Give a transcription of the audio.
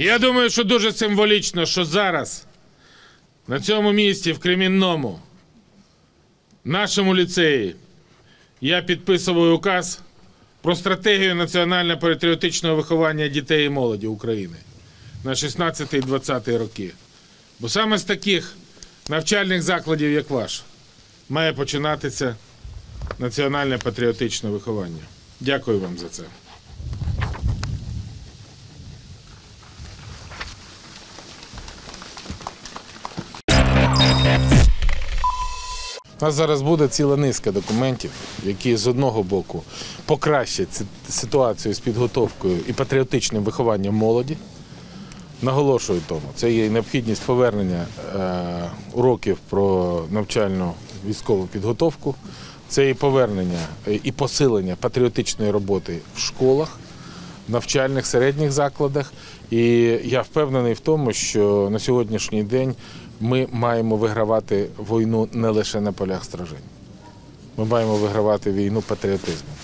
Я думаю, що дуже символічно, що зараз на цьому місці, в Кремінному, нашому ліцеї, я підписував указ про стратегію національно-патріотичного виховання дітей і молоді України на 16 і 20 роки. Бо саме з таких навчальних закладів, як ваш, має починатися національне патріотичне виховання. Дякую вам за це. У нас зараз буде ціла низка документів, які з одного боку покращать ситуацію з підготовкою і патріотичним вихованням молоді. Наголошую тому, це є необхідність повернення е, уроків про навчальну військову підготовку, це і повернення е, і посилення патріотичної роботи в школах, навчальних середніх закладах. І я впевнений в тому, що на сьогоднішній день ми маємо вигравати війну не лише на полях стражень. Ми маємо вигравати війну патріотизмом.